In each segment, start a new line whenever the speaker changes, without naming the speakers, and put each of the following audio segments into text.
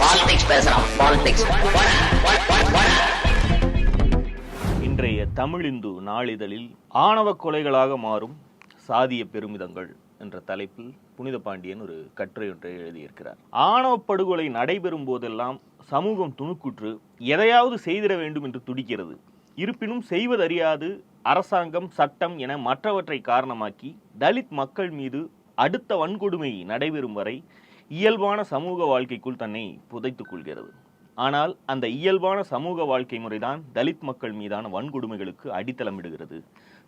Politics பேசுறான் politics
இன்றைய தமிழிந்து நாளிதழில் ஆணவ கொலைகளாக மாறும் சாதிய பெருமிதங்கள் என்ற தலைப்பில் புனித பாண்டியன் ஒரு கட்டுரை ஒன்றை எழுதியிருக்கிறார். ஆணவ படுகொலை நடைபெறும் போதெல்லாம் சமூகம் துணுக்குற்று எதையாவது செய்திட வேண்டும் என்று துடிக்கிறது. இருப்பினும் செய்வதறியாது அரசாங்கம் சட்டம் என மற்றவற்றை காரணமாக்கி தலித் மக்கள் மீது அடுத்த வன்கொடுமை நடைபெறும் வரை இயல்பான சமூக வாழ்க்கைக்குள் தன்னை புதைத்துக் கொள்கிறது. ஆனால் அந்த இயல்பான சமூக வாழ்க்கை முறைதான் தலித் மக்கள் மீதான வன்கொடுமைகளுக்கு அடித்தளமிடுகிறது.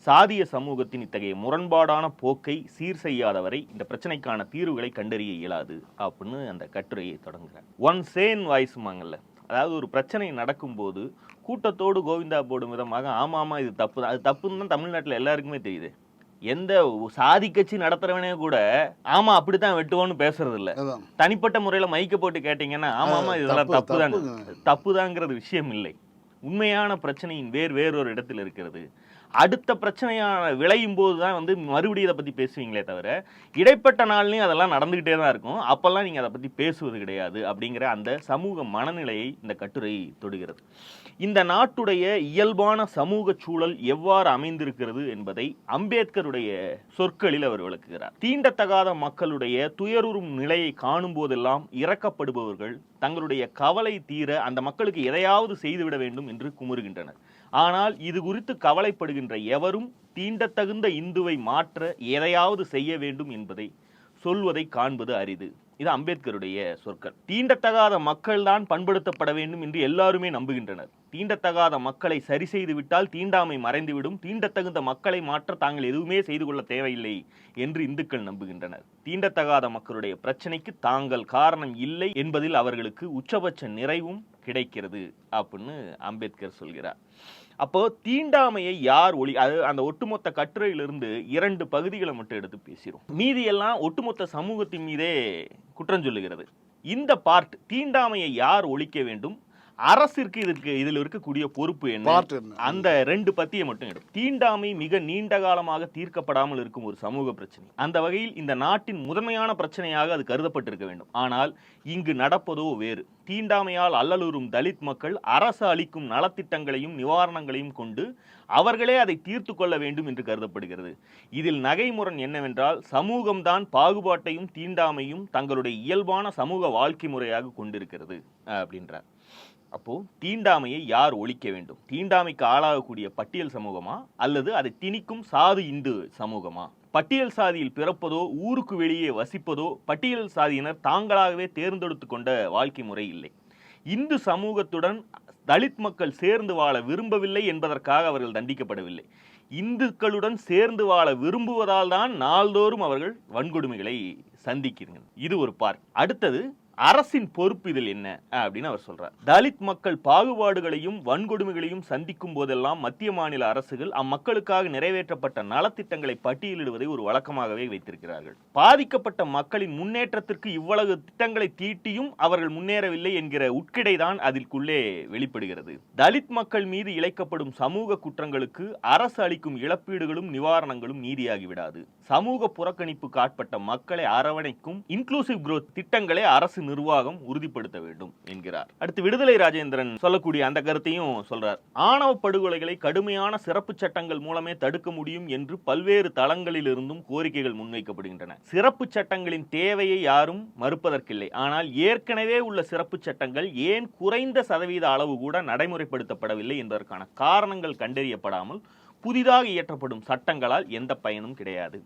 சாதிய சமூகத்தின் இத்தகைய முரண்பாடான போக்கை சீர் செய்யாதவரை இந்த பிரச்சனைக்கான தீர்வுகளை கண்டறிய இயலாது அப்படின்னு அந்த கட்டுரையை தொடங்குகிறேன் ஒன் சேன் வாய்ஸுமாங்கல்ல அதாவது ஒரு பிரச்சனை நடக்கும்போது கூட்டத்தோடு கோவிந்தா போடும் விதமாக ஆமா இது தப்பு தான் அது தப்புன்னு தான் தமிழ்நாட்டில் எல்லாருக்குமே தெரியுது. எந்த சாதி கட்சி நடத்துறவனே கூட ஆமா அப்படித்தான் வெட்டுவோன்னு பேசுறது இல்ல தனிப்பட்ட முறையில மைக்க போட்டு கேட்டீங்கன்னா ஆமா ஆமா இதெல்லாம்
தப்பு,
தான். தப்புதாங்கிறது விஷயம் இல்லை. உண்மையான பிரச்சனையின் வேர் வேறொரு இடத்தில் இருக்கிறது. அடுத்த பிரச்சனையான விளையும் போது தான் வந்து மறுபடியும் இதை பற்றி பேசுவீங்களே தவிர இடைப்பட்ட நாள்லையும் அதெல்லாம் நடந்துக்கிட்டே தான் இருக்கும். அப்போல்லாம் நீங்கள் அதை பற்றி பேசுவது கிடையாது அப்படிங்கிற அந்த சமூக மனநிலையை இந்த கட்டுரை தொடுகிறது. இந்த நாட்டுடைய இயல்பான சமூக சூழல் எவ்வாறு அமைந்திருக்கிறது என்பதை அம்பேத்கருடைய சொற்களில் அவர் விளக்குகிறார். தீண்டத்தகாத மக்களுடைய துயருறும் நிலையை காணும் போதெல்லாம் இறக்கப்படுபவர்கள் தங்களுடைய கவலை தீர அந்த மக்களுக்கு எதையாவது செய்துவிட வேண்டும் என்று குமுறுகின்றனர். ஆனால் இது குறித்து கவலைப்படுகின்ற எவரும் தீண்டத்தகுந்த இந்துவை மாற்ற எதையாவது செய்ய வேண்டும் என்பதை சொல்வதை காண்பது அரிது. இது அம்பேத்கருடைய சொற்கள். தீண்டத்தகாத மக்கள்தான் பண்படுத்தப்பட வேண்டும் என்று எல்லாருமே நம்புகின்றனர். தீண்டத்தகாத மக்களை சரி செய்து விட்டால் தீண்டாமை மறைந்துவிடும். தீண்டத்தகுந்த மக்களை மாற்ற தாங்கள் எதுவுமே செய்து கொள்ள தேவையில்லை என்று இந்துக்கள் நம்புகின்றனர். தீண்டத்தகாத மக்களுடைய பிரச்சனைக்கு தாங்கள் காரணம் இல்லை என்பதில் அவர்களுக்கு உச்சபட்ச நிறைவும் கிடைக்கிறது அப்படின்னு அம்பேத்கர் சொல்கிறார். அப்போ தீண்டாமையை யார் ஒளி அது அந்த ஒட்டுமொத்த கட்டுரையிலிருந்து இரண்டு பகுதிகளை மட்டும் எடுத்து பேசிடும் மீதியெல்லாம் ஒட்டுமொத்த சமூகத்தின் மீதே குற்றம் சொல்லுகிறது. இந்த பார்ட் தீண்டாமையை யார் ஒழிக்க வேண்டும்? அரசிற்கு இதற்கு இதில் இருக்கக்கூடிய பொறுப்பு என்ன? அந்த ரெண்டு பத்தியை மட்டும் எடு. தீண்டாமை மிக நீண்ட காலமாக தீர்க்கப்படாமல் இருக்கும் ஒரு சமூக பிரச்சனை. அந்த வகையில் இந்த நாட்டின் முதன்மையான பிரச்சனையாக அது கருதப்பட்டிருக்க வேண்டும். ஆனால் இங்கு நடப்பதோ வேறு. தீண்டாமையால் அல்லலுறும் தலித் மக்கள் அரசு அளிக்கும் நலத்திட்டங்களையும் நிவாரணங்களையும் கொண்டு அவர்களே அதை தீர்த்து கொள்ள வேண்டும் என்று கருதப்படுகிறது. இதில் நகைமுரண் என்னவென்றால் சமூகம்தான் பாகுபாட்டையும் தீண்டாமையும் தங்களுடைய இயல்பான சமூக வாழ்க்கை முறையாக கொண்டிருக்கிறது அப்படின்றார். அப்போ தீண்டாமையை யார் ஒழிக்க வேண்டும்? தீண்டாமைக்கு ஆளாகக்கூடிய பட்டியல் சமூகமா? அல்லது அதை திணிக்கும் சாது இந்து சமூகமா? பட்டியல் சாதியில் பிறப்பதோ ஊருக்கு வெளியே வசிப்பதோ பட்டியல் சாதியினர் தாங்களாகவே தேர்ந்தெடுத்து கொண்ட வாழ்க்கை முறை இல்லை. இந்து சமூகத்துடன் தலித் மக்கள் சேர்ந்து வாழ விரும்பவில்லை என்பதற்காக அவர்கள் தண்டிக்கப்படவில்லை. இந்துக்களுடன் சேர்ந்து வாழ விரும்புவதால் தான் நாள்தோறும் அவர்கள் வன்கொடுமைகளை சந்திக்கிறார்கள் இது ஒரு பார்ட் அடுத்தது அரசின் பொறுப்பு இதில் என்ன? அப்படின்னு அவர் சொல்றார். தலித் மக்கள் பாகுபாடுகளையும் வன்கொடுமைகளையும் சந்திக்கும் போதெல்லாம் மத்திய மாநில அரசுகள் அம்மக்களுக்காக நிறைவேற்றப்பட்ட நலத்திட்டங்களை பட்டியலிடுவதை ஒரு வழக்கமாகவே வைத்திருக்கிறார்கள். பாதிக்கப்பட்ட மக்களின் முன்னேற்றத்திற்கு இவ்வளவு திட்டங்களை தீட்டியும் அவர்கள் முன்னேறவில்லை என்கிற உட்கிடைதான் அதற்குள்ளே வெளிப்படுகிறது. தலித் மக்கள் மீது இழைக்கப்படும் சமூக குற்றங்களுக்கு அரசு அளிக்கும் இழப்பீடுகளும் நிவாரணங்களும் நீதியாகிவிடாது. சமூக புறக்கணிப்புக்கு ஆட்பட்ட மக்களை அரவணைக்கும் இன்க்ளூசிவ் குரோத் திட்டங்களை அரசு நிர்வாகம் உறுதிப்படுத்த வேண்டும் என்கிறார். அடுத்து விடுதலை ராஜேந்திரன் சொல்லக்கூடிய அந்த கருத்தையும் சொல்றார். ஆணவ படுகொலைகளை கடுமையான சிறப்பு சட்டங்கள் மூலமே தடுக்க முடியும் என்று பல்வேறு தளங்களில் இருந்தும் கோரிக்கைகள் முன்வைக்கப்படுகின்றன. சிறப்பு சட்டங்களின் தேவையை யாரும் மறுப்பதற்கில்லை. ஆனால் ஏற்கனவே உள்ள சிறப்பு சட்டங்கள் ஏன் குறைந்த சதவீத அளவு கூட நடைமுறைப்படுத்தப்படவில்லை என்பதற்கான காரணங்கள் கண்டறியப்படாமல் புதிதாக இயற்றப்படும் சட்டங்களால் எந்த பயனும் கிடையாது.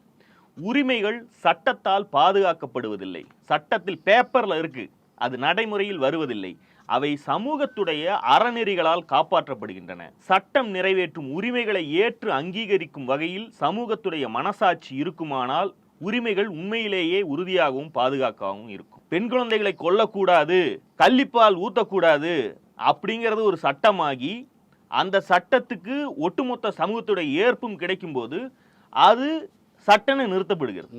உரிமைகள் சட்டத்தால் பாதுகாக்கப்படுவதில்லை. சட்டத்தில் பேப்பரில் இருக்கு. அது நடைமுறையில் வருவதில்லை. அவை சமூகத்துடைய அறநெறிகளால் காப்பாற்றப்படுகின்றன. சட்டம் நிறைவேற்றும் உரிமைகளை ஏற்று அங்கீகரிக்கும் வகையில் சமூகத்துடைய மனசாட்சி இருக்குமானால் உரிமைகள் உண்மையிலேயே உறுதியாகவும் பாதுகாக்கவும் இருக்கும். பெண் குழந்தைகளை கொல்லக்கூடாது கள்ளிப்பால் ஊத்தக்கூடாது அப்படிங்கிறது ஒரு சட்டமாகி அந்த சட்டத்துக்கு ஒட்டுமொத்த சமூகத்துடைய ஏற்பும் கிடைக்கும்போது அது சட்டென நிறுத்தப்படுகிறது.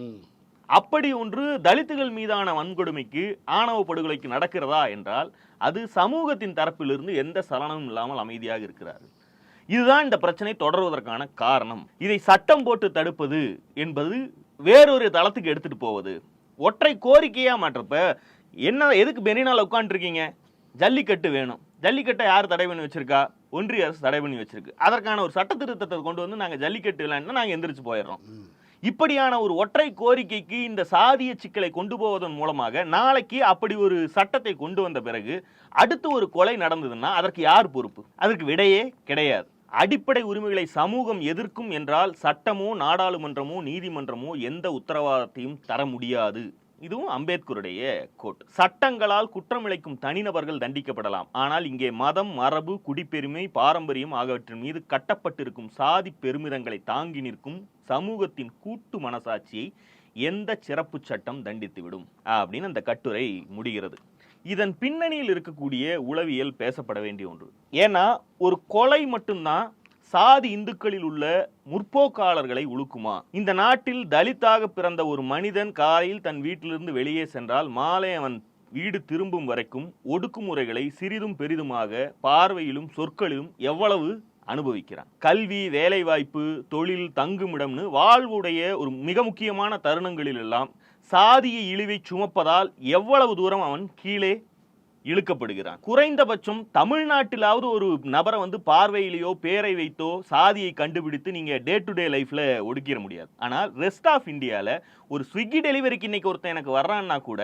அப்படி ஒன்று தலித்துகள் மீதான வன்கொடுமைக்கு ஆணவ படுகொலைக்கு நடக்கிறதா என்றால் அது சமூகத்தின் தரப்பிலிருந்து எந்த சலனமும் இல்லாமல் அமைதியாக இருக்கிறார்கள். இதுதான் இந்த பிரச்சனை தொடர்வதற்கான காரணம். இதை சட்டம் போட்டு தடுப்பது என்பது வேறொரு தளத்துக்கு எடுத்துட்டு போவது. ஒற்றை கோரிக்கையா மாற்றப்ப என்ன எதுக்கு பெரினால உட்காந்துருக்கீங்க ஜல்லிக்கட்டு வேணும். ஜல்லிக்கட்டை யார் தடை பண்ணி வச்சிருக்கா? ஒன்றிய அரசு தடை பண்ணி வச்சிருக்கு. அதற்கான ஒரு சட்ட திருத்தத்தை கொண்டு வந்து நாங்கள் ஜல்லிக்கட்டு இல்லைன்னா நாங்கள் எந்திரிச்சு போயிடுறோம். இப்படியான ஒரு ஒற்றை கோரிக்கைக்கு இந்த சாதிய சிக்கலை கொண்டு போவதன் மூலமாக நாளைக்கு அப்படி ஒரு சட்டத்தை கொண்டு வந்த பிறகு அடுத்து ஒரு கொலை நடந்ததுன்னா அதற்கு யார் பொறுப்பு? அதற்கு விடையே கிடையாது. அடிப்படை உரிமைகளை சமூகம் எதிர்க்கும் என்றால் சட்டமோ நாடாளுமன்றமோ நீதிமன்றமோ எந்த உத்தரவாதத்தையும் தர முடியாது. இதுவும் அம்பேத்கருடைய கோட். சட்டங்களால் குற்றமிழைக்கும் தனிநபர்கள் தண்டிக்கப்படலாம். ஆனால் இங்கே மதம் மரபு குடிப்பெருமை பாரம்பரியம் ஆகியவற்றின் மீது கட்டப்பட்டிருக்கும் சாதி பெருமிதங்களை தாங்கி நிற்கும் சமூகத்தின் கூட்டு மனசாட்சியை எந்த சிறப்பு சட்டம் தண்டித்துவிடும்? அப்படின்னு அந்த கட்டுரை முடிகிறது. இதன் பின்னணியில் இருக்கக்கூடிய உளவியல் பேசப்பட வேண்டிய ஒன்று. ஏன்னா ஒரு கொலை மட்டும்தான் சாதி இந்துக்களில் உள்ள முற்போக்காளர்களை உழுக்குமா இந்த நாட்டில் தலித்தாக பிறந்த ஒரு மனிதன் காலையில் தன் வீட்டிலிருந்து வெளியே சென்றால் மாலை அவன் வீடு திரும்பும் வரைக்கும் ஒடுக்குமுறைகளை சிறிதும் பெரிதுமாக பார்வையிலும் சொற்களிலும் எவ்வளவு அனுபவிக்கிறான். கல்வி வேலைவாய்ப்பு தொழில் தங்குமிடம்னு வாழ்வுடைய ஒரு மிக முக்கியமான தருணங்களில் எல்லாம் சாதிய இழிவை சுமப்பதால் எவ்வளவு தூரம் அவன் கீழே இழுக்கப்படுகிறான். குறைந்தபட்சம் தமிழ்நாட்டிலாவது ஒரு நபரை வந்து பார்வையிலேயோ பேரை வைத்தோ சாதியை கண்டுபிடித்து நீங்க டே டு டே லைஃப்ல ஒடுக்கிட முடியாது. ஆனால் ரெஸ்ட் ஆஃப் இந்தியால ஒரு ஸ்விக்கி டெலிவரிக்கு இன்னைக்கு ஒருத்தன் எனக்கு வர்றான்னா கூட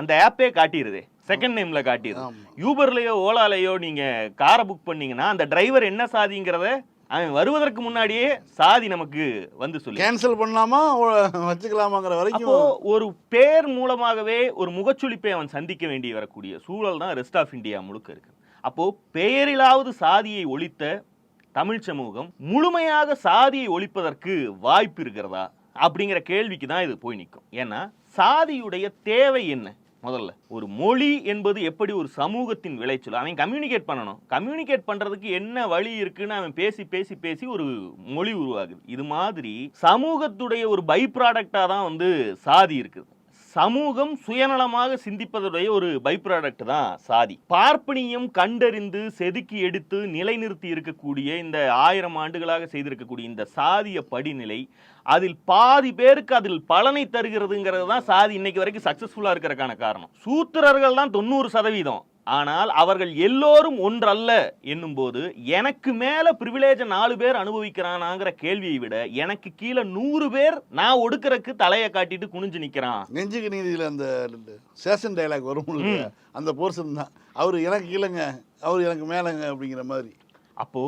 அந்த ஆப்பே காட்டிடுது செகண்ட் நேம்ல காட்டிடுது. யூபர்லயோ ஓலாலயோ நீங்க காரை புக் பண்ணீங்கன்னா அந்த டிரைவர் என்ன சாதிங்கிறத அவன் வருவதற்கு முன்னாடியே சாதி நமக்கு வந்து சொல்லி.
கேன்சல் பண்ணலாமா? வச்சுக்கலாமாங்கிற வரைக்கும்
ஒரு பேர் மூலமாகவே ஒரு முகச்சுளிப்பை அவன் சந்திக்க வேண்டி வரக்கூடிய சூழல் தான் ரெஸ்ட் ஆஃப் இந்தியா முழுக்க இருக்கு. அப்போ பெயரிலாவது சாதியை ஒழித்த தமிழ் சமூகம் முழுமையாக சாதியை ஒழிப்பதற்கு வாய்ப்பு இருக்கிறதா? அப்படிங்கிற கேள்விக்கு தான் இது போய் நிற்கும். ஏன்னா சாதியுடைய தேவை என்ன? முதல்ல. ஒரு மொழி என்பது எப்படி ஒரு சமூகத்தின் விளைச்சல்? அவன் கம்யூனிகேட் பண்ணணும். கம்யூனிகேட் பண்றதுக்கு என்ன வழி இருக்குன்னு அவன் பேசி பேசி பேசி ஒரு மொழி உருவாகுது. இது மாதிரி சமூகத்துடைய ஒரு பை ப்ராடக்டா தான் வந்து சாதி இருக்குது. சமூகம் சுயநலமாக சிந்திப்பதுடைய ஒரு பை ப்ராடக்ட் தான் சாதி. பார்ப்பனியம் கண்டறிந்து செதுக்கி எடுத்து நிலைநிறுத்தி இருக்கக்கூடிய இந்த ஆயிரம் ஆண்டுகளாக செய்திருக்கக்கூடிய இந்த சாதிய படிநிலை அதில் பாதி பேருக்கு அதில் பலனை தருகிறதுங்கிறது தான் சாதி இன்னைக்கு வரைக்கும் சக்ஸஸ்ஃபுல்லாக இருக்கிறதுக்கான காரணம். சூத்திரர்கள் தான் தொண்ணூறு சதவீதம். ஆனால் அவர்கள் எல்லோரும் ஒன்றல்ல என்னும்போது எனக்கு மேல பிரிவிலேஜ நாலு பேர் அனுபவிக்கிறானாங்கிற கேள்வியை விட எனக்கு கீழே நூறு பேர் நான் ஒடுக்கறக்கு தலையை காட்டிட்டு குனிஞ்சு நிக்கிறான்.
நெஞ்சுக்கு நீதியில் அந்த சேஷன் டைலாக் வரும்? அந்த போர்ஷன் தான். அவர் எனக்கு கீழங்க அவர் எனக்கு மேலங்க அப்படிங்கிற மாதிரி.
அப்போ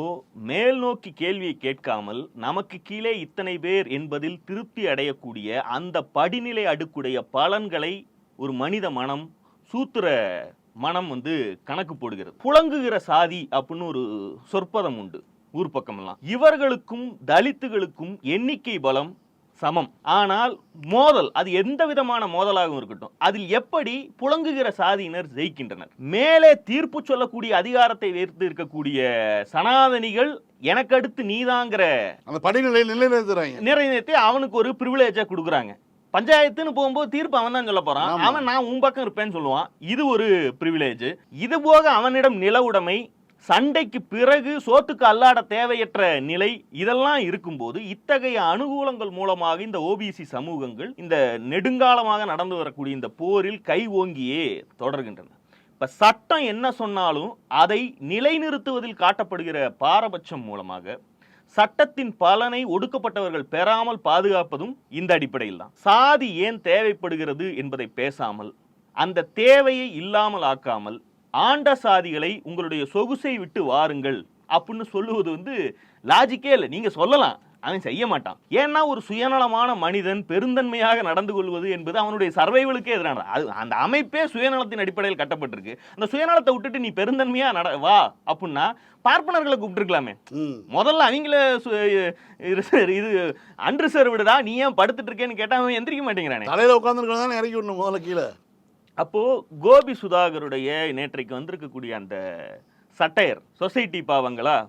மேல் நோக்கி கேள்வியை கேட்காமல் நமக்கு கீழே இத்தனை பேர் என்பதில் திருப்தி அடையக்கூடிய அந்த படிநிலை அடுக்குடைய பலன்களை ஒரு மனித மனம் சூத்திர மனம் வந்து கணக்கு போடுகிறது. புழங்குகிற சாதி அப்படின்னு ஒரு சொற்பதம் உண்டு ஊர் பக்கமெல்லாம். இவர்களுக்கும் தலித்துகளுக்கும் எண்ணிக்கை பலம் சமம். ஆனால் மோதல் அது எந்த விதமான மோதலாகவும் இருக்கட்டும் அதில் எப்படி புழங்குகிற சாதியினர் ஜெயிக்கின்றனர்? மேலே தீர்ப்பு சொல்லக்கூடிய அதிகாரத்தை வைத்து இருக்கக்கூடிய சனாதனிகள் எனக்கு அடுத்து நீதாங்கிற
அந்த படிநிலையில் நிலைநிறுத்துறாங்க.
நிறைவேற்றி அவனுக்கு ஒரு ப்ரிவிலேஜா கொடுக்குறாங்க. பஞ்சாயத்துன்னு போகும்போது தீர்ப்பு அவன் தான் சொல்ல போறான். அவன் நான் உன் பக்கம் இருப்பேன்னு சொல்லுவான். இது ஒரு ப்ரிவிலேஜ் இது போக அவனிடம் நில உடைமை சண்டைக்கு பிறகு சோத்துக்கு அல்லாட தேவையற்ற நிலை இதெல்லாம் இருக்கும்போது இத்தகைய அனுகூலங்கள் மூலமாக இந்த ஓபிசி சமூகங்கள் இந்த நெடுங்காலமாக நடந்து வரக்கூடிய இந்த போரில் கை ஓங்கியே தொடர்கின்றன. இப்ப சட்டம் என்ன சொன்னாலும் அதை நிலைநிறுத்துவதில் காட்டப்படுகிற பாரபட்சம் மூலமாக சட்டத்தின் பலனை ஒடுக்கப்பட்டவர்கள் பெறாமல் பாதுகாப்பதும் இந்த அடிப்படையில் தான் சாதி ஏன் தேவைப்படுகிறது என்பதை பேசாமல் அந்த தேவையை இல்லாமல் ஆக்காமல் ஆண்ட சாதிகளை உங்களுடைய சொகுசை விட்டு வாருங்கள் அப்படின்னு சொல்லுவது வந்து லாஜிக்கே இல்லை. நீங்க சொல்லலாம். அவன் செய்ய மாட்டான். ஏன்னா ஒரு சுயநலமான மனிதன் பெருந்தன்மையாக நடந்து கொள்வது என்பது அவனுடைய சர்வைவலுக்கே எதிரானது. அது அந்த அமைப்பே சுயநலத்தின் அடிப்படையில் கட்டப்பட்டிருக்கு. அந்த சுயநலத்தை விட்டுட்டு நீ பெருந்தன்மையா நட வா அப்படின்னா பார்ப்பனர்களை கூப்பிட்டுருக்கலாமே. முதல்ல அவங்கள இது- அன்ரிசர்வ்டுடா நீ ஏன் படுத்துட்டு இருக்கேன்னு கேட்டா அவன் எந்திரிக்க மாட்டேங்கிறானே.
தலையில் உட்காந்துருக்கணும் தானே இறக்கி விடணும் முதல்ல கீழே?
அப்போ கோபி சுதாகருடைய நேற்றைக்கு வந்திருக்கக்கூடிய அந்த சட்டையர் சொசைட்டி பாவங்களா?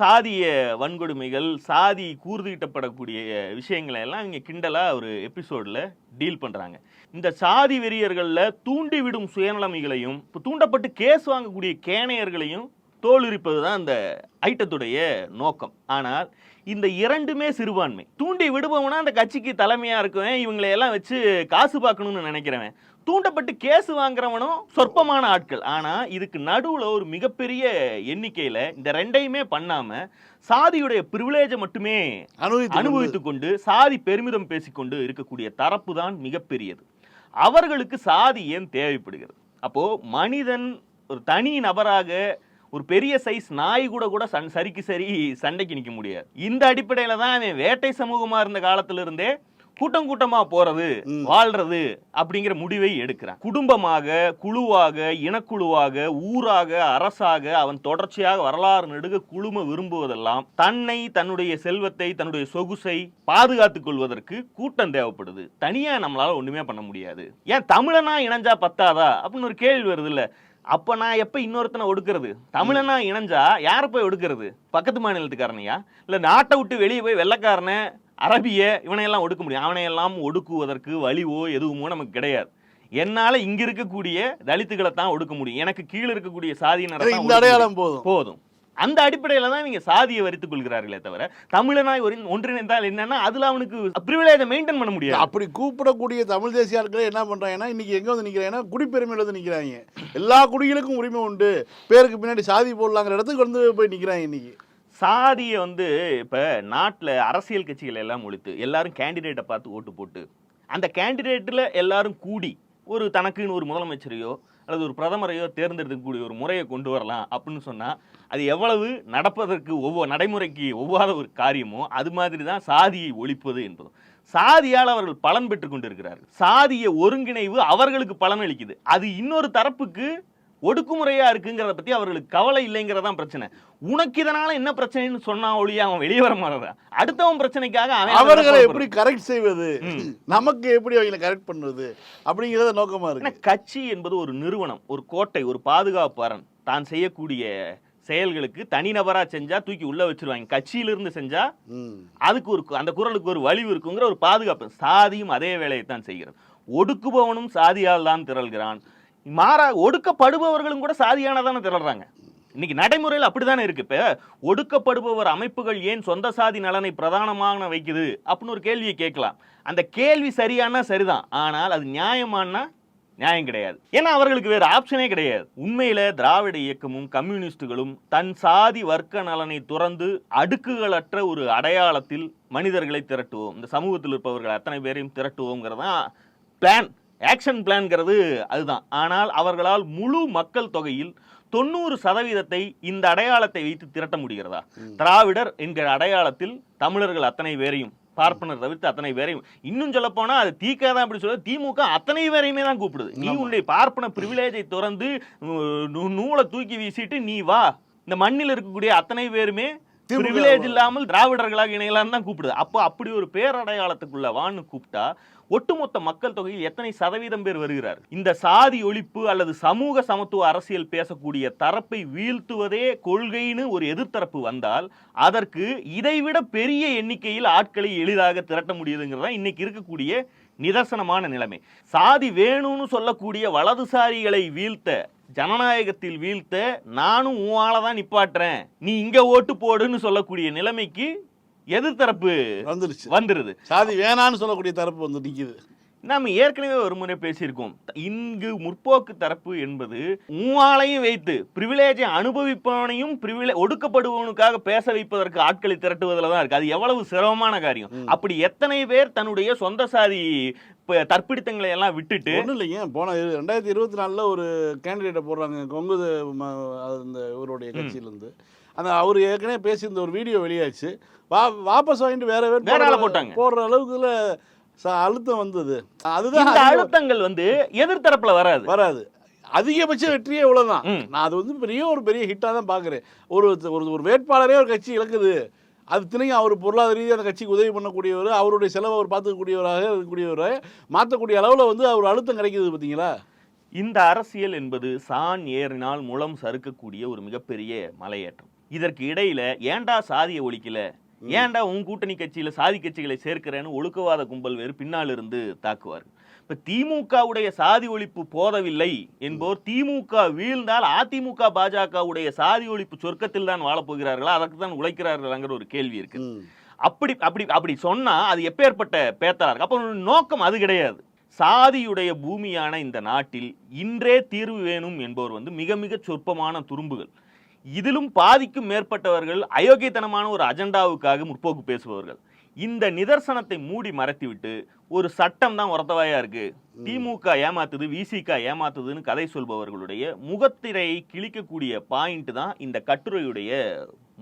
சாதிய வன்கொடுமைகள் சாதி கூர்தீட்டப்படக்கூடிய விஷயங்களை எல்லாம் இங்கே கிண்டலாக ஒரு எபிசோடில் டீல் பண்ணுறாங்க இந்த சாதி வெறியர்களில் தூண்டி விடும் சுயநலமிகளையும் தூண்டப்பட்டு கேஸ் வாங்கக்கூடிய கேணையர்களையும் தோலுரிப்பது தான் அந்த ஐட்டத்துடைய நோக்கம். ஆனால் இந்த இரண்டுமே சிறுபான்மை. தூண்டி விடுபவனா அந்த கட்சிக்கு தலைமையாக இருக்கவன் இவங்களை எல்லாம் வச்சு காசு பார்க்கணும்னு நினைக்கிறவன். தூண்டப்பட்டு கேஸ் வாங்குறவனும் சொற்பமான ஆட்கள். ஆனா இதுக்கு நடுவுல ஒரு மிகப்பெரிய எண்ணிக்கையில இந்த ரெண்டையுமே பண்ணாம சாதியுடைய பிரிவிலேஜை மட்டுமே
அனுபவித்து
அனுபவித்துக் கொண்டு சாதி பெருமிதம் பேசிக்கொண்டு இருக்கக்கூடிய தரப்பு தான் மிகப்பெரியது. அவர்களுக்கு சாதி ஏன் தேவைப்படுகிறது? அப்போ மனிதன் ஒரு தனி நபராக ஒரு பெரிய சைஸ் நாய் கூட கூட சன் சரிக்கு சரி சண்டைக்கு நிற்க முடியாது. இந்த அடிப்படையில தான் அவன் வேட்டை சமூகமா இருந்த காலத்துல இருந்தே கூட்டம் கூட்டமா போறது. வாழ்றது அப்படிங்கிற முடிவை எடுக்கிறான். குடும்பமாக குழுவாக இனக்குழுவாக ஊராக அரசாக அவன் தொடர்ச்சியாக வரலாறு நெடுக குழும விரும்புவதெல்லாம் தன்னை தன்னுடைய செல்வத்தை தன்னுடைய சொகுசை பாதுகாத்துக் கொள்வதற்கு கூட்டம் தேவைப்படுது. தனியா நம்மளால ஒண்ணுமே பண்ண முடியாது. ஏன் தமிழனா இணைஞ்சா பத்தாதா? அப்படின்னு ஒரு கேள்வி வருது இல்ல அப்ப நான் எப்ப இன்னொருத்தனை ஒடுக்குறது? தமிழனா இணைஞ்சா யாரை போய் ஒடுக்குறது? பக்கத்து மாநிலத்துக்காரனையா? இல்ல நாட்டை விட்டு வெளியே போய் வெள்ளைக்காரனை அரபிய இவனையெல்லாம் ஒடுக்க முடியும். அவனையெல்லாம் ஒடுக்குவதற்கு வழிவோ எதுவுமோ நமக்கு கிடையாது. என்னால இங்க இருக்கக்கூடிய தலித்துகளை தான் ஒடுக்க முடியும். எனக்கு கீழே இருக்கக்கூடிய சாதியினரை
இந்த அடையாளம் போதும்.
போதும். அந்த அடிப்படையில தான் இவங்க சாதியை வரித்துக் கொள்கிறார்களே தவிர தமிழனாய் ஒரு ஒன்றிணைந்தால் என்னன்னா அதுல அவனுக்கு பிரிவிலேஜை மெயின்டைன் பண்ண முடியாது.
அப்படி கூப்பிடக்கூடிய தமிழ் தேசிய ஆட்களே என்ன பண்றாங்கன்னா இன்னைக்கு எங்க வந்து நிக்கிறாங்கன்னா குடிப்பெருமையில வந்து நிக்கிறாங்க. எல்லா குடிகளுக்கும் உரிமை உண்டு. பேருக்கு பின்னாடி சாதி போடலாங்கிற இடத்துக்கு வந்து போய் நிக்கிறாங்க இன்னைக்கு.
சாதியை வந்து இப்போ நாட்டில் அரசியல் கட்சிகள் எல்லாம் ஒழித்து எல்லாரும் கேண்டிடேட்டை பார்த்து ஓட்டு போட்டு அந்த கேண்டிடேட்டில் எல்லாரும் கூடி ஒரு தனக்குன்னு ஒரு முதலமைச்சரையோ அல்லது ஒரு பிரதமரையோ தேர்ந்தெடுக்கக்கூடிய ஒரு முறையை கொண்டு வரலாம் அப்படின்னு சொன்னால் அது எவ்வளவு நடப்பதற்கு ஒவ்வொரு நடைமுறைக்கு ஒவ்வாத ஒரு காரியமோ அது மாதிரி தான் சாதியை ஒழிப்பது என்பதும். சாதியால் அவர்கள் பலன் பெற்று கொண்டிருக்கிறார்கள். சாதிய ஒருங்கிணைவு அவர்களுக்கு பலன் அளிக்குது அது இன்னொரு தரப்புக்கு ஒடுக்குமுறையா இருக்குங்கிறத பத்தி அவர்களுக்கு கவலை இல்லைங்கிறதான் பிரச்சனை. உனக்கு இதனால என்ன பிரச்சனைன்னு சொன்னா ஒழிய அவன் வெளியே வர மாட்டான். அடுத்தவன் பிரச்சனைக்காக
அவர்களை எப்படி கரெக்ட் செய்வது. நமக்கு எப்படி அவங்களை கரெக்ட் பண்ணுவது அப்படிங்கறத நோக்கமா இருக்கு.
கட்சி என்பது ஒரு நிறுவனம் ஒரு கோட்டை ஒரு பாதுகாப்பு அரண் தான் செய்யக்கூடிய செயல்களுக்கு தனிநபரா செஞ்சா தூக்கி உள்ள வச்சிருவாங்க. கட்சியிலிருந்து செஞ்சா. அதுக்கு ஒரு அந்த குரலுக்கு ஒரு வலிவு இருக்குங்கிற ஒரு பாதுகாப்பு. சாதியும் அதே வேலையை தான் செய்கிறது. ஒடுக்குபவனும் சாதியால் தான் திரள்கிறான். மாறா ஒடுக்கப்படுபவர்களும் கூட சாதியான தானே திரள்றாங்க. இன்னைக்கு நடைமுறையில் அப்படிதானே இருக்கு. இப்போ ஒடுக்கப்படுபவர் அமைப்புகள் ஏன் சொந்த சாதி நலனை பிரதானமாக வைக்குது அப்படின்னு ஒரு கேள்வியை கேட்கலாம். அந்த கேள்வி சரியானா சரிதான். ஆனால் அது நியாயமானா நியாயம் கிடையாது. ஏன்னா அவர்களுக்கு வேறு ஆப்ஷனே கிடையாது. உண்மையில் திராவிட இயக்கமும் கம்யூனிஸ்டுகளும் தன் சாதி வர்க்க நலனை துறந்து அடுக்குகளற்ற ஒரு அடையாளத்தில் மனிதர்களை திரட்டுவோம். இந்த சமூகத்தில் இருப்பவர்கள் அத்தனை பேரையும் திரட்டுவோங்கிறதான் பிளான் ஆக்ஷன் பிளான்ங்கிறது அதுதான். ஆனால் அவர்களால் முழு மக்கள் தொகையில் தொண்ணூறு சதவீதத்தை இந்த அடையாளத்தை வைத்து திரட்ட முடிகிறதா? திராவிடர் என்கிற அடையாளத்தில் தமிழர்கள் அத்தனை பேரையும் பார்ப்பனர் தவிர்த்து அத்தனை பேரையும். இன்னும் சொல்ல போனா அது தீக்க தான் அப்படி சொல்ல திமுக அத்தனை பேரையுமே தான் கூப்பிடுது. நீ. உன்னுடைய பார்ப்பன பிரிவிலேஜை திறந்து நூலை தூக்கி வீசிட்டு நீ வா. இந்த மண்ணில் இருக்கக்கூடிய அத்தனை பேருமே பிரிவிலேஜ் இல்லாமல் திராவிடர்களாக இணையலாம் தான் கூப்பிடுது. அப்போ அப்படி ஒரு பேரடையாளத்துக்குள்ள வான்னு கூப்பிட்டா ஒட்டுமொத்த மக்கள் தொகையில் எத்தனை சதவீதம் பேர் வருகிறார் இந்த சாதி ஒழிப்பு அல்லது சமூக சமத்துவ அரசியல் பேசக்கூடிய தரப்பை வீழ்த்துவதே கொள்கைன்னு ஒரு எதிர்த்தரப்பு வந்தால் அதற்கு இதைவிட பெரிய எண்ணிக்கையில் ஆட்களை எளிதாக திரட்ட முடியுதுங்கிறதா இன்னைக்கு இருக்கக்கூடிய நிதர்சனமான நிலைமை. சாதி வேணும்னு சொல்லக்கூடிய வலதுசாரிகளை வீழ்த்த ஜனநாயகத்தில் வீழ்த்த நானும் உன் தான் நிப்பாட்டுறேன். நீ இங்கே ஓட்டு போடுன்னு சொல்லக்கூடிய நிலைமைக்கு எதிர்த்தரப்பு
வந்துருச்சு.
வந்துருது.
சாதி வேணான்னு சொல்லக்கூடிய தரப்பு வந்து நிக்குது.
நாம ஏற்கனவே ஒரு முறை பேசியிருக்கோம். இங்கு முற்போக்கு தரப்பு என்பது மூவாளையும் வைத்து பிரிவிலேஜை அனுபவிப்பவனையும் பிரிவிலே ஒடுக்கப்படுபவனுக்காக பேச வைப்பதற்கு ஆட்களை திரட்டுவதில் தான் இருக்கு அது எவ்வளவு சிரமமான காரியம். அப்படி எத்தனை பேர் தன்னுடைய சொந்த சாதி தற்பிடித்தங்களை எல்லாம் விட்டுட்டு
ஒன்றும் இல்லைங்க. போன ரெண்டாயிரத்தி இருபத்தி நாலில் ஒரு கேண்டிடேட்டை போடுறாங்க. கொங்கு த- ம- அது இந்த இவருடைய கட்சியிலேருந்து. அந்த அவர் ஏற்கனவே பேசியிருந்த ஒரு வீடியோ வெளியாச்சு. வா வாபஸ் வாங்கிட்டு வேற பேர்
வேற ஆளை போட்டாங்க.
போடுற அளவுக்குல அழுத்தம் வந்தது. அதுதான்
அழுத்தங்கள் வந்து எதிர்த்தரப்புல வராது.
வராது. அதிகபட்ச வெற்றியே இவ்வளவுதான்
ம்.
நான் அது வந்து பெரிய ஒரு பெரிய ஹிட்டாக தான் பார்க்குறேன் ஒரு ஒரு வேட்பாளரே ஒரு கட்சி இழக்குது. அது திணையும் அவர் பொருளாதார ரீதியாக அந்த கட்சிக்கு உதவி பண்ணக்கூடியவர் அவருடைய செலவை அவர் பார்த்துக்கக்கூடியவராக இருக்கக்கூடியவரை மாற்றக்கூடிய அளவில் வந்து அவர் அழுத்தம் கிடைக்குது பார்த்தீங்களா
இந்த அரசியல் என்பது சான் ஏறினால் முளம் சறுக்கக்கூடிய ஒரு மிகப்பெரிய மலையேற்றம். இதற்கு இடையில ஏன்டா சாதியை ஒழிக்கல? ஏன்டா உன் கூட்டணி கட்சியில சாதி கட்சிகளை சேர்க்கிறேன்னு ஒழுக்கவாத கும்பல் வேறு பின்னால் இருந்து தாக்குவார் இப்ப திமுகவுடைய சாதி ஒழிப்பு போதவில்லை என்போர் திமுக வீழ்ந்தால் அதிமுக பாஜகவுடைய சாதி ஒழிப்பு சொர்க்கத்தில் தான் வாழப் போகிறார்களா? அதற்கு தான் உழைக்கிறார்களாங்கிற ஒரு கேள்வி இருக்கு. அப்படி அப்படி அப்படி சொன்னா அது எப்பேற்பட்ட பேத்தலா இருக்கு? அப்போ நோக்கம் அது கிடையாது. சாதியுடைய பூமியான இந்த நாட்டில் இன்றே தீர்வு வேணும் என்பவர் வந்து மிக மிக சொற்பமான துரும்புகள். இதிலும் பாதிக்கும் மேற்பட்டவர்கள் அயோக்கியத்தனமான ஒரு அஜெண்டாவுக்காக முற்போக்கு பேசுபவர்கள். இந்த நிதர்சனத்தை மூடி மறைத்துவிட்டு ஒரு சட்டம் தான் உரத்தவாயா இருக்கு. திமுக ஏமாத்துது விசிக ஏமாத்துதுன்னு கதை சொல்பவர்களுடைய முகத்திரையை கிழிக்கக்கூடிய பாயிண்ட் தான் இந்த கட்டுரையுடைய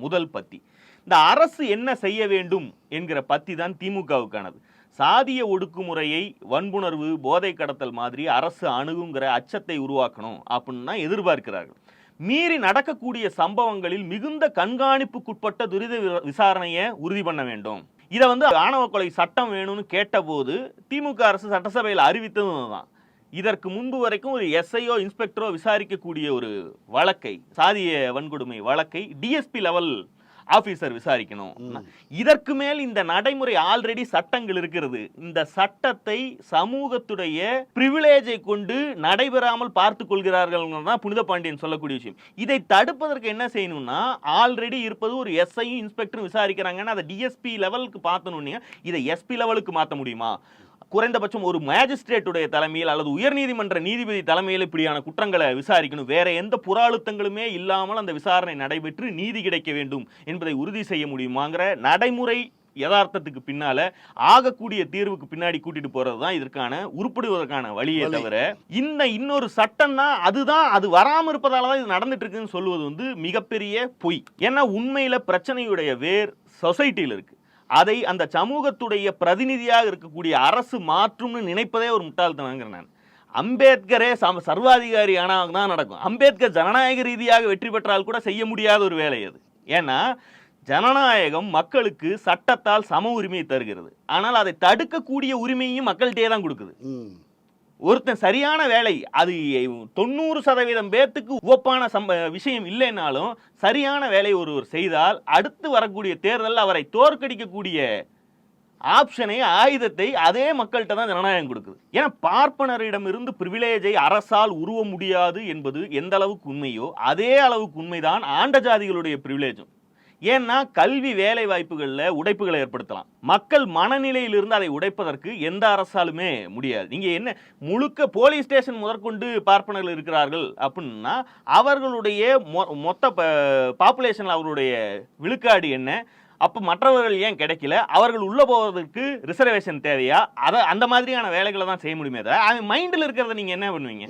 முதல் பத்தி. இந்த அரசு என்ன செய்ய வேண்டும் என்கிற பத்தி தான் திமுகவுக்கானது. சாதிய ஒடுக்குமுறையை வன்புணர்வு போதை கடத்தல் மாதிரி அரசு அணுகுங்கிற அச்சத்தை உருவாக்கணும் அப்படின்னு தான் எதிர்பார்க்கிறார்கள். மீறி நடக்கக்கூடிய சம்பவங்களில் மிகுந்த கண்காணிப்புக்குட்பட்ட துரித விசாரணையை உறுதி பண்ண வேண்டும். இதை வந்து ஆணவ கொலை சட்டம் வேணும்னு கேட்டபோது திமுக அரசு சட்டசபையில் அறிவித்ததும் தான் இதற்கு முன்பு வரைக்கும் ஒரு எஸ்ஐயோ இன்ஸ்பெக்டரோ விசாரிக்கக்கூடிய ஒரு வழக்கை சாதிய வன்கொடுமை வழக்கை டிஎஸ்பி லெவல் ஆபீசர் விசாரிக்கணும். இதற்கு மேல் இந்த நடைமுறை ஆல்ரெடி சட்டங்கள் இருக்கிறது. இந்த சட்டத்தை சமூகத்துடைய பிரிவிலேஜை கொண்டு நடைபெறாமல் பார்த்து கொள்கிறார்கள் தான் புனித பாண்டியன் சொல்லக்கூடிய விஷயம். இதை தடுப்பதற்கு என்ன செய்யணும்னா ஆல்ரெடி இருப்பது ஒரு எஸ்ஐயும் இன்ஸ்பெக்டரும் விசாரிக்கிறாங்கன்னா அதை டிஎஸ்பி லெவலுக்கு பார்த்தணும்னு இதை எஸ்பி லெவலுக்கு மாற்ற முடியுமா? குறைந்தபட்சம் ஒரு மேஜிஸ்ட்ரேட்டுடைய தலைமையில் அல்லது உயர்நீதிமன்ற நீதிபதி தலைமையில் இப்படியான குற்றங்களை விசாரிக்கணும். வேற எந்த புறாழுத்தங்களுமே இல்லாமல் அந்த விசாரணை நடைபெற்று நீதி கிடைக்க வேண்டும் என்பதை உறுதி செய்ய முடியுமாங்கிற நடைமுறை யதார்த்தத்துக்கு பின்னால ஆகக்கூடிய தீர்வுக்கு பின்னாடி கூட்டிட்டு போறது தான் இதற்கான உருப்படுவதற்கான வழியே
வழி.
தவிர இந்த இன்னொரு சட்டம் தான் அதுதான் அது வராம இருப்பதால தான் இது நடந்துட்டு இருக்குன்னு சொல்லுவது வந்து மிகப்பெரிய பொய். ஏன்னா உண்மையில பிரச்சனையுடைய வேர் சொசைட்டியில் இருக்கு. அதை அந்த சமூகத்துடைய பிரதிநிதியாக இருக்கக்கூடிய அரசு மாற்றும்னு நினைப்பதே ஒரு முட்டாள்தனங்கிற நான். அம்பேத்கரே சம சர்வாதிகாரி ஆனால் தான் நடக்கும். அம்பேத்கர் ஜனநாயக ரீதியாக வெற்றி பெற்றால் கூட செய்ய முடியாத ஒரு வேலை அது. ஏன்னா ஜனநாயகம் மக்களுக்கு சட்டத்தால் சம உரிமையை தருகிறது. ஆனால் அதை தடுக்கக்கூடிய உரிமையும் மக்கள்கிட்டே தான் கொடுக்குது. ஒருத்தன் சரியான வேலை அது தொண்ணூறு சதவீதம் பேர்த்துக்கு உவப்பான சம்ப விஷயம் இல்லைனாலும் சரியான வேலை ஒருவர் செய்தால் அடுத்து வரக்கூடிய தேர்தலில் அவரை தோற்கடிக்கக்கூடிய ஆப்ஷனை ஆயுதத்தை அதே மக்கள்கிட்ட தான் ஜனநாயகம் கொடுக்குது. ஏன்னா பார்ப்பனரிடமிருந்து பிரிவிலேஜை அரசால் உருவ முடியாது என்பது எந்த அளவுக்கு உண்மையோ அதே அளவுக்கு உண்மைதான் ஆண்ட ஜாதிகளுடைய பிரிவிலேஜும் ஏன்னா கல்வி வேலை வாய்ப்புகளில் உடைப்புகளை ஏற்படுத்தலாம். மக்கள் மனநிலையிலிருந்து அதை உடைப்பதற்கு எந்த அரசாலுமே முடியாது. நீங்க என்ன முழுக்க போலீஸ் ஸ்டேஷன் முதற்கொண்டு பார்ப்பனர்கள் இருக்கிறார்கள் அப்படின்னா அவர்களுடைய மொத்த பாப்புலேஷன் அவர்களுடைய விழுக்காடு என்ன? அப்போ மற்றவர்கள் ஏன் கிடைக்கல? அவர்கள் உள்ள போவதற்கு ரிசர்வேஷன் தேவையா? அதை அந்த மாதிரியான வேலைகளை தான் செய்ய முடியுமே தவிர அவன் மைண்டில் இருக்கிறத நீங்க என்ன பண்ணுவீங்க.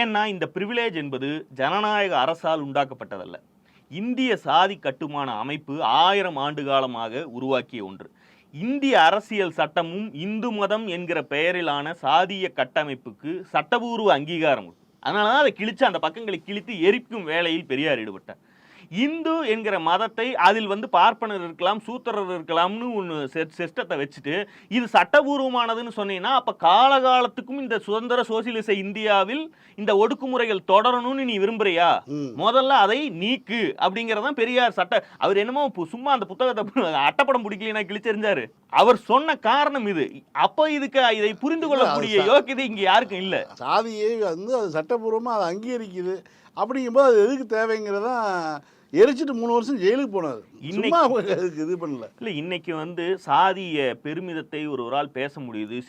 ஏன்னா இந்த பிரிவிலேஜ் என்பது ஜனநாயக அரசால் உண்டாக்கப்பட்டதல்ல. இந்திய சாதி கட்டுமான அமைப்பு ஆயிரம் ஆண்டு காலமாக உருவாக்கிய ஒன்று. இந்திய அரசியல் சட்டமும் இந்து மதம் என்கிற பெயரிலான சாதிய கட்டமைப்புக்கு சட்டபூர்வ அங்கீகாரம் அதனால தான் அதை கிழித்து அந்த பக்கங்களை கிழித்து எரிக்கும் வேலையில் பெரியார் ஈடுபட்டார். இந்து என்கிற மதத்தை அதில் வந்து பார்ப்பனர் இருக்கலாம் சூத்திரர் இருக்கலாம்னு ஒன்று சிஸ்டத்தை வச்சுட்டு இது சட்டபூர்வமானதுன்னு சொன்னீங்கன்னா அப்போ காலகாலத்துக்கும் இந்த சுதந்திர சோசியலிச இந்தியாவில் இந்த ஒடுக்குமுறைகள் தொடரணும்னு நீ விரும்புறியா. முதல்ல அதை நீக்கு அப்படிங்கறதான் பெரியார் சட்ட அவர் என்னமோ சும்மா அந்த புத்தகத்தை அட்டப்படம் பிடிக்கலைன்னா கிழிச்செறிஞ்சாரு அவர் சொன்ன காரணம் இது. அப்போ இதுக்கு இதை புரிந்து கொள்ளக்கூடிய யோக்கியதை இங்க யாருக்கும் இல்ல.
சாதியை வந்து அது சட்டப்பூர்வமாக அதை அங்கீகரிக்குது. அப்படிங்கும்போது அது எதுக்கு தேவைங்கிறதான் எரிச்சிட்டு மூணு வருஷம் ஜெயிலுக்கு போனார்.
இன்னைக்கு-
இது பண்ணல.
இல்ல இன்னைக்கு வந்து சாதிய பெருமிதத்தை ஒருவரால் பேச முடியுது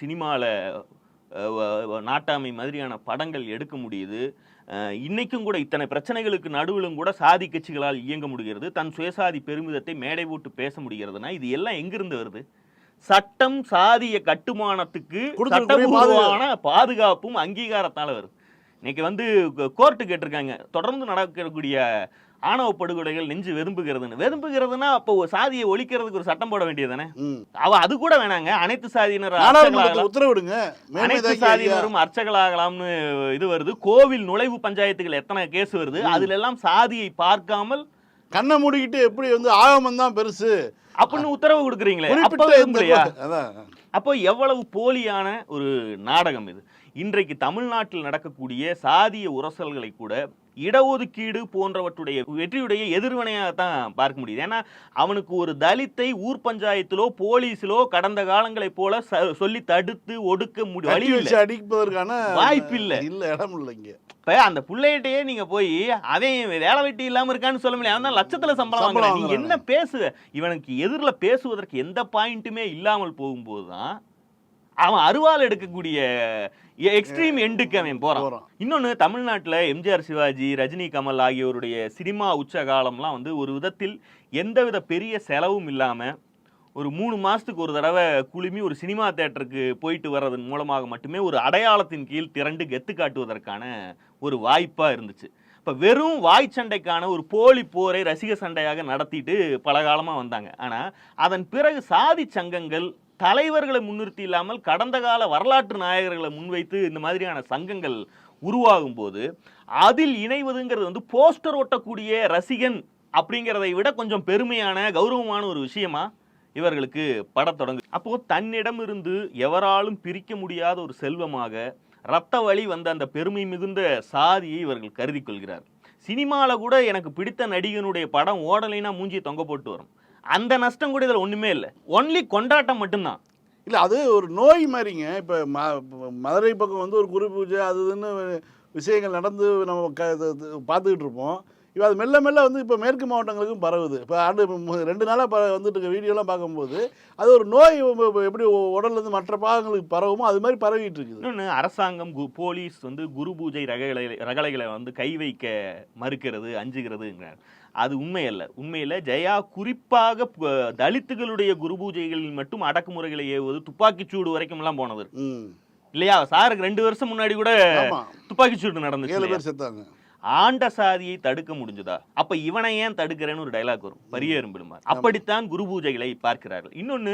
வ- நாட்டாமை மாதிரியான படங்கள் எடுக்க முடியுது. இன்னைக்கும் கூட இத்தனை பிரச்சனைகளுக்கு நடுவிலும் கூட சாதி கட்சிகளால் இயங்க முடிகிறது. தன் சுயசாதி பெருமிதத்தை மேடை போட்டு பேச முடிகிறதுனா இது எல்லாம் எங்கிருந்து வருது? சட்டம் சாதிய கட்டுமானத்துக்கு சட்டபூர்வமான பாதுகாப்பும் அங்கீகாரத்தால வருது. இன்னைக்கு வந்து கோர்ட்டு கேட்டிருக்காங்க. தொடர்ந்து நடக்கக்கூடிய ஆணவ படுகொலைகள் நெஞ்சு வெதும்புகிறதுன்னு. வெதும்புகிறதுனா அப்போ சாதியை ஒழிக்கிறதுக்கு ஒரு சட்டம் போட வேண்டியதுதானே?
ம்.
அவ அது கூட வேணாங்க. அனைத்து சாதியினர்.
உத்தரவிடுங்க.
அனைத்து. சாதியினரும் அர்ச்சகளாகலாம்னு இது வருது. கோவில் நுழைவு பஞ்சாயத்துகள் எத்தனை கேஸ் வருது. அதுல எல்லாம் சாதியை பார்க்காமல்
கண்ணை மூடிக்கிட்டு எப்படி வந்து ஆகமம் தான் பெருசு.
அப்படின்னு உத்தரவு கொடுக்குறீங்களே. அப்போ எவ்வளவு போலியான ஒரு நாடகம் இது? இன்றைக்கு தமிழ்நாட்டில் நடக்கக்கூடிய சாதிய உரசல்களை கூட இடஒதுக்கீடு போன்றவற்றுடைய வெற்றியுடைய எதிர்வினையாகத்தான் பார்க்க முடியுது. ஏன்னா அவனுக்கு ஒரு தலித்தை ஊர் பஞ்சாயத்திலோ போலீஸிலோ கடந்த காலங்களைப் போல சொல்லி தடுத்து ஒடுக்க முடி வழி
கட்டி
இல்லை.
வச்சு அடிப்பதற்கான
வாய்ப்பு இல்ல.
இல்ல இடம் இல்லை இங்க.
இப்ப அந்த பிள்ளைகிட்டயே நீங்க போய் அவன் வேலை வெட்டி இல்லாம இருக்கான்னு சொல்ல முடியாது. அவன் தான் லட்சத்துல சம்பளம் வாங்குறான். நீங்க
வாங்குறானே.
என்ன பேசுவ? இவனுக்கு எதிரில் பேசுவதற்கு எந்த பாயிண்ட்டுமே இல்லாமல் போகும்போது தான் அவன் அருவாள் எடுக்கக்கூடிய எக்ஸ்ட்ரீம் எண்டுக்கு அவன் போறான். இன்னொன்று தமிழ்நாட்டில் எம்ஜிஆர் சிவாஜி ரஜினி கமல் ஆகியோருடைய சினிமா உச்ச காலம்லாம் வந்து ஒரு விதத்தில் எந்தவித பெரிய செலவும் இல்லாமல் ஒரு மூணு மாதத்துக்கு ஒரு தடவை குழுமி ஒரு சினிமா தேட்டருக்கு போயிட்டு வர்றதன் மூலமாக மட்டுமே ஒரு அடையாளத்தின் கீழ் திரண்டு கெத்து காட்டுவதற்கான ஒரு வாய்ப்பாக இருந்துச்சு. இப்போ வெறும் வாய் சண்டைக்கான ஒரு போலி போரை ரசிக சண்டையாக நடத்திட்டு பல காலமாக வந்தாங்க. ஆனால் அதன் பிறகு சாதி சங்கங்கள் தலைவர்களை முன்னிறுத்தி இல்லாமல் கடந்த கால வரலாற்று நாயகர்களை முன்வைத்து இந்த மாதிரியான சங்கங்கள் உருவாகும் போது அதில் இணைவதுங்கிறது வந்து போஸ்டர் ஒட்டக்கூடிய ரசிகன் அப்படிங்கிறதை விட கொஞ்சம் பெருமையான கௌரவமான ஒரு விஷயமா இவர்களுக்கு படத் தொடங்கு அப்போ தன்னிடம் இருந்து எவராலும் பிரிக்க முடியாத ஒரு செல்வமாக ரத்த வழி வந்த அந்த பெருமை மிகுந்த சாதியை இவர்கள் கருதி கொள்கிறார். சினிமாவில் கூட எனக்கு பிடித்த நடிகனுடைய படம் ஓடலைன்னா மூஞ்சி தொங்க போட்டு வரும். அந்த நஷ்டம் கூட இதில் ஒன்றுமே இல்லை. ஒன்லி கொண்டாட்டம் மட்டும்தான்.
இல்ல அது ஒரு நோய் மாதிரிங்க. இப்ப ம- மதுரை பக்கம் வந்து ஒரு குரு பூஜை அது இதுன்னு விஷயங்கள் நடந்து நம்ம க பார்த்துக்கிட்டு இருப்போம். இப்போ அது மெல்ல மெல்ல வந்து இப்போ மேற்கு மாவட்டங்களுக்கும் பரவுது. இப்போ ஆண்டு ரெண்டு நாளாக ப வந்துட்டு இருக்க வீடியோலாம் பார்க்கும்போது அது ஒரு நோய் எப்படி உ- உடல்ல இருந்து மற்ற பாகங்களுக்கு பரவுமோ அது மாதிரி பரவிட்டு இருக்குது.
இன்னொன்று அரசாங்கம் கு- போலீஸ் வந்து குரு பூஜை ரகலை ரகலைகளை வந்து கை வைக்க மறுக்கிறது அஞ்சுகிறதுங்கிறார் அது உண்மையல்ல. உண்மையில் ஜெயா குறிப்பாக தலித்துகளுடைய குரு பூஜைகளில் மட்டும் அடக்குமுறைகளை ஏவுவது துப்பாக்கிச் சூடு வரைக்கும்லாம் போனது
ம்.
இல்லையா? சாருக்கு ரெண்டு வருஷம் முன்னாடி கூட
ஆமா.
துப்பாக்கிச் சூடு நடந்துச்சு ஆண்ட சாதியை தடுக்க முடிஞ்சதா? அப்ப இவனை ஏன் தடுக்கிறேன்னு ஒரு டைலாக் வரும். பரியேறும் பெருமாள் அப்படித்தான் குரு பூஜைகளை பார்க்கிறார்கள். இன்னொன்னு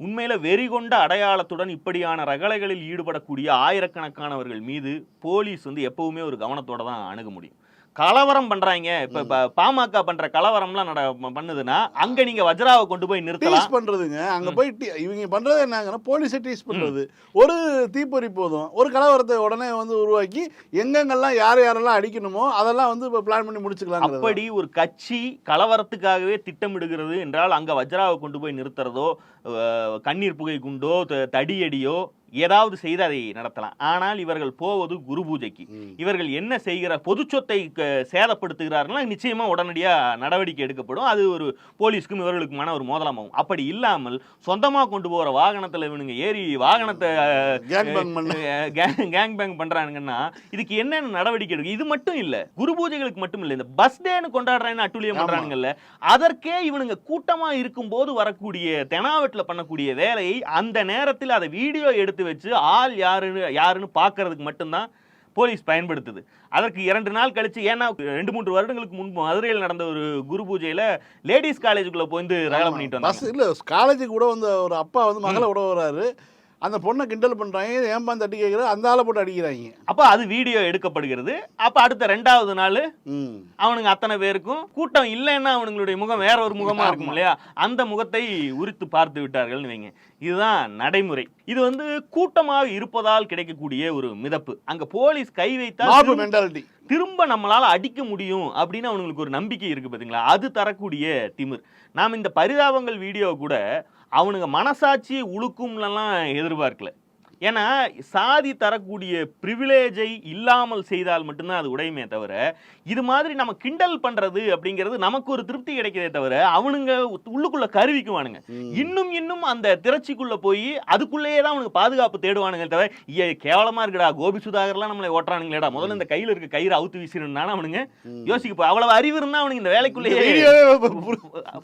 உண்மையில வெறி கொண்ட அடையாளத்துடன் இப்படியான ரகளைகளில் ஈடுபடக்கூடிய ஆயிரக்கணக்கானவர்கள் மீது போலீஸ் வந்து எப்பவுமே ஒரு கவனத்தோட தான் அணுக முடியும். கலவரம் பண்றாங்க. இப்ப பாமக பண்ற கலவரம்லாம் நட பண்ணுதுன்னா அங்க நீங்க வஜ்ராவை கொண்டு போய் நிறுத்தலாம்.
பண்றதுங்க. அங்க போய் இவங்க பண்றது என்னங்கன்னா போலீஸை டீஸ் பண்றது. ஒரு தீப்பொறி போதும். ஒரு கலவரத்தை உடனே வந்து உருவாக்கி எங்கெங்கெல்லாம் யார் யாரெல்லாம் அடிக்கணுமோ அதெல்லாம் வந்து இப்போ பிளான் பண்ணி முடிச்சுக்கலாம்
அப்படி ஒரு கட்சி கலவரத்துக்காகவே திட்டமிடுகிறது என்றால் அங்க வஜ்ராவை கொண்டு போய் நிறுத்துறதோ கண்ணீர் புகை குண்டோ தடியடியோ ஏதாவது செய்து அதை நடத்தலாம். ஆனால் இவர்கள் போவது குரு பூஜைக்கு. இவர்கள் என்ன செய்கிறார்? பொது சொத்தை சேதப்படுத்துகிறார்கள்னா நிச்சயமா உடனடியா நடவடிக்கை எடுக்கப்படும். அது ஒரு போலீஸ்க்கும் இவர்களுக்குமான ஒரு மோதலமாகும் அப்படி இல்லாமல் சொந்தமா கொண்டு போற வாகனத்துல இவனுங்க ஏறி வாகனத்தை
கேங் பேங் பண்ண.
கேங் பேங் பண்றானுங்கன்னா இதுக்கு என்னென்ன நடவடிக்கை எடுக்கு இது மட்டும் இல்ல. குரு பூஜைகளுக்கு மட்டும் இல்ல. இந்த பஸ் டேன்னு கொண்டாடுறேன்னு அட்டுழியம்
ஆமா.
பண்றானுங்கல்ல அதற்கே இவனுங்க கூட்டமா இருக்கும்போது வரக்கூடிய தெனாவெட்டுல பண்ணக்கூடிய வேலையை அந்த நேரத்தில் அதை வீடியோ எடுத்து வச்சு ஆள் யாருன்னு யாருன்னு பார்க்கறதுக்கு மட்டும்தான் போலீஸ் பயன்படுத்துது. அதற்கு இரண்டு நாள் கழிச்சு ஏன்னா ரெண்டு மூன்று வருடங்களுக்கு முன்பு மதுரையில் நடந்த ஒரு குரு பூஜையில லேடிஸ் காலேஜுக்குள்ள போய் ரகலை பண்ணிட்டு வந்தாங்க.
இல்ல காலேஜுக்கு கூட வந்து ஒரு அப்பா வந்து மகளை விட வராரு அந்த பொண்ணை கிண்டல் பண்றாங்க ஏன்பா தட்டி கேட்குற அந்த ஆளை போட்டு அடிக்கிறாங்க.
அப்ப அது வீடியோ எடுக்கப்படுகிறது. அப்ப அடுத்த ரெண்டாவது நாள் அவனுங்க அத்தனை பேருக்கும் கூட்டம் இல்லைன்னா அவனுங்களுடைய முகம் வேற ஒரு முகமா இருக்கும் இல்லையா? அந்த முகத்தை உரித்து பார்த்து விட்டார்கள்னு வைங்க இதுதான் நடைமுறை. இது வந்து கூட்டமாக இருப்பதால் கிடைக்கக்கூடிய ஒரு மிதப்பு. அங்க போலீஸ் கை வைத்தால் திரும்ப நம்மளால அடிக்க முடியும் அப்படின்னு அவனுங்களுக்கு ஒரு நம்பிக்கை இருக்கு பாத்தீங்களா? அது தரக்கூடிய திமிர். நாம் இந்த பரிதாபங்கள் வீடியோ கூட அவனுங்க மனசாட்சி உழுக்கும்லாம் எதிர்பார்க்கல. ஏன்னா சாதி தரக்கூடிய ப்ரிவிலேஜை இல்லாமல் செய்தால் மட்டும்தான் அது உடையுமே தவிர இது மாதிரி நம்ம கிண்டல் பண்றது அப்படிங்கிறது நமக்கு ஒரு திருப்தி கிடைக்கிறதே தவிர அவனுங்க உள்ளுக்குள்ள கருவிக்குவானுங்க. இன்னும் இன்னும் அந்த திரட்சிக்குள்ள போய் அதுக்குள்ளேயே தான் அவனுக்கு பாதுகாப்பு தேடுவானுங்க தவிர ஐயா கேவலமா இருக்குடா கோபி சுதாகர்லாம் நம்மளை ஓட்டுறானுங்களேடா முதல்ல இந்த கையில இருக்க கயிறு அவுத்து வீசிருந்தானே அவனுங்க யோசிக்க போ அவ்வளவு அறிவு இருந்தா அவனுக்கு இந்த வேலைக்குள்ளேயே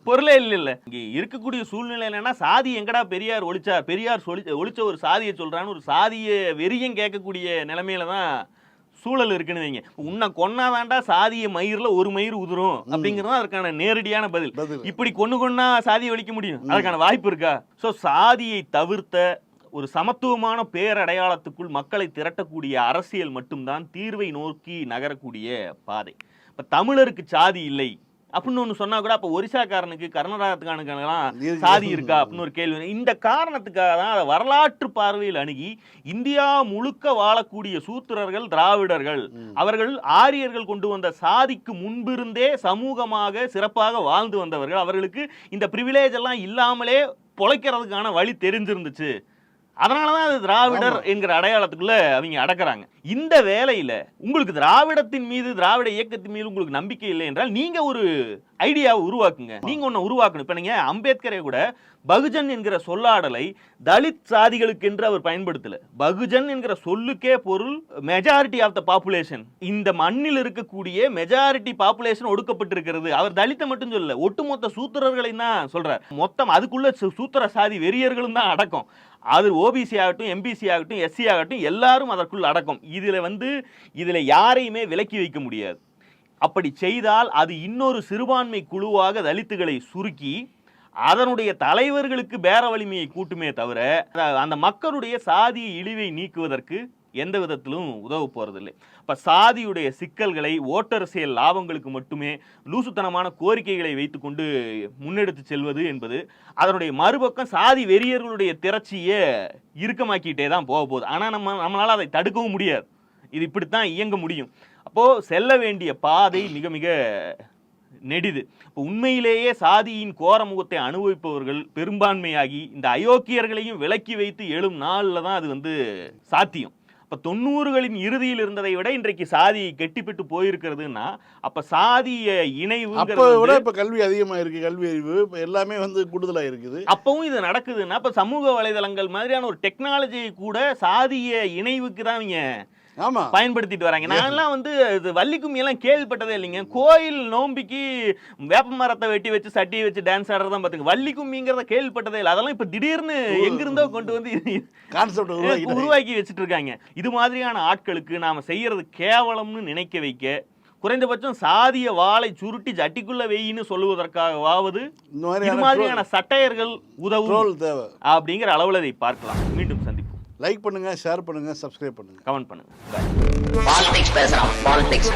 பொருளே இல்ல இல்ல இங்க இருக்கக்கூடிய சூழ்நிலை என்னன்னா சாதி எங்கடா பெரியார் ஒழிச்சார் பெரியார் ஒழிச்ச ஒரு சாதியை சொல்றான்னு ஒரு சாதிய வெறியும் கேட்கக்கூடிய நிலைமையில தான் சூழல் இருக்குன்னு வைங்க. உன்னை கொன்னாதாண்டா சாதிய மயிர்ல ஒரு மயிர் உதிரும் அப்படிங்கிறது அதற்கான நேரடியான பதில். இப்படி கொண்டு கொண்டா சாதியை ஒழிக்க முடியும். அதற்கான வாய்ப்பு இருக்கா? சோ சாதியை தவிர்த்த ஒரு சமத்துவமான பேரடையாளத்துக்குள் மக்களை திரட்டக்கூடிய அரசியல் மட்டும்தான் தீர்வை நோக்கி நகரக்கூடிய பாதை. இப்ப தமிழருக்கு சாதி இல்லை. அப்படின்னு ஒன்று சொன்னா கூட அப்போ ஒரிசாக்காரனுக்கு கர்நாடகத்துக்கானுக்கெல்லாம். சாதி இருக்கா அப்படின்னு ஒரு கேள்வி. இந்த காரணத்துக்காக தான் அதை வரலாற்று பார்வையில் அணுகி இந்தியா முழுக்க வாழக்கூடிய சூத்திரர்கள் திராவிடர்கள் அவர்கள் ஆரியர்கள் கொண்டு வந்த சாதிக்கு முன்பிருந்தே சமூகமாக சிறப்பாக வாழ்ந்து வந்தவர்கள் அவர்களுக்கு இந்த ப்ரிவிலேஜ் எல்லாம் இல்லாமலே பொழைக்கிறதுக்கான வழி தெரிஞ்சிருந்துச்சு அதனால தான் அது திராவிடர் என்கிற அடையாளத்துக்குள்ள அவங்க அடக்குறாங்க. இந்த வேலையில உங்களுக்கு திராவிடத்தின் மீது திராவிட இயக்கத்தின் மீது உங்களுக்கு நம்பிக்கை இல்லை என்றால் நீங்க ஒரு ஐடியாவை உருவாக்குங்க. நீங்க ஒன்னு உருவாக்கணும். இப்ப நீங்க அம்பேத்கரை கூட பகுஜன் என்கிற சொல்லாடலை தலித் சாதிகளுக்கு என்று அவர் பயன்படுத்தல. பகுஜன் என்கிற சொல்லுக்கே பொருள் மெஜாரிட்டி ஆஃப் த பாப்புலேஷன் இந்த மண்ணில் இருக்கக்கூடிய மெஜாரிட்டி பாப்புலேஷன் ஒடுக்கப்பட்டிருக்கிறது. அவர் தலித்தை மட்டும் சொல்லல ஒட்டுமொத்த சூத்திரர்களையும் தான் சொல்றார். மொத்தம் அதுக்குள்ள சு- சூத்திர சாதி வெறியர்களும் தான் அடக்கம். அது ஓபிசி ஆகட்டும் எம்பிசி ஆகட்டும் எஸ்சி ஆகட்டும் எல்லாரும் அதற்குள் அடக்கம். இதில் வந்து இதில் யாரையுமே விலக்கி வைக்க முடியாது. அப்படி செய்தால் அது இன்னொரு சிறுபான்மை குழுவாக தலித்துகளை சுருக்கி அதனுடைய தலைவர்களுக்கு பேர வலிமையை கூட்டுமே தவிர அந்த மக்களுடைய சாதி இழிவை நீக்குவதற்கு எந்த விதத்திலும் உதவ போறதில்லை. இப்ப சாதியுடைய சிக்கல்களை ஓட்டரசியல் லாபங்களுக்கு மட்டுமே லூசுத்தனமான கோரிக்கைகளை வைத்துக்கொண்டு முன்னெடுத்து செல்வது என்பது அதனுடைய மறுபக்கம் சாதி வெறியர்களுடைய திரட்சியை இறுக்கமாக்கிட்டே தான் போக போகுது. ஆனா நம்ம நம்மளால அதை தடுக்கவும் முடியாது. இது இப்படித்தான் இயங்க முடியும். அப்போ செல்ல வேண்டிய பாதை மிக மிக நெடிது. இப்போ உண்மையிலேயே சாதியின் கோரமுகத்தை அனுபவிப்பவர்கள் பெரும்பான்மையாகி இந்த அயோக்கியர்களையும் விலக்கி வைத்து எழும் நாளில் தான் அது வந்து சாத்தியம். இப்போ தொண்ணூறுகளின் இறுதியில் இருந்ததை விட இன்றைக்கு சாதி கெட்டிப்பிட்டு போயிருக்கிறதுன்னா அப்ப சாதிய இணைவுங்கிறது
அப்போ விட இப்போ கல்வி அதிகமாக இருக்குது கல்வி அறிவு இப்போ எல்லாமே வந்து கூடுதலாக இருக்குது
அப்பவும் இது நடக்குதுன்னா இப்ப சமூக வலைதளங்கள் மாதிரியான ஒரு டெக்னாலஜியை கூட சாதிய இணைவுக்கு தான் இவங்க பயன்படுத்திட்டு வராங்க. நான்லாம் வந்து இது வள்ளி கும்மி எல்லாம் கேள்விப்பட்டதே இல்லைங்க. கோயில் நோம்பிக்கு வேப்ப மரத்தை வெட்டி வச்சு சட்டியை வச்சு டான்ஸ் ஆடுறதான் பாத்துங்க வள்ளி கும்மிங்கிறத கேள்விப்பட்டதே இல்லை. அதெல்லாம் இப்ப திடீர்னு எங்கிருந்தோ கொண்டு வந்து
கான்செப்ட்
உருவாக்கி வச்சுட்டு இருக்காங்க இது மாதிரியான ஆட்களுக்கு நாம செய்யறது கேவலம்னு நினைக்க வைக்க குறைந்தபட்சம் சாதிய வாளை சுருட்டி ஜட்டிக்குள்ள வெயின்னு சொல்லுவதற்காகவாவது இது
மாதிரியான
சட்டையர்கள் உதவும் அப்படிங்கிற அளவுல இதை பார்க்கலாம். மீண்டும்
லைக் பண்ணுங்கள் ஷேர் பண்ணுங்கள் சப்ஸ்கிரைப் பண்ணுங்கள்
கமெண்ட் பண்ணுங்க. Bye.
பாலிடிக்ஸ் பேசுறான் பாலிடிக்ஸ்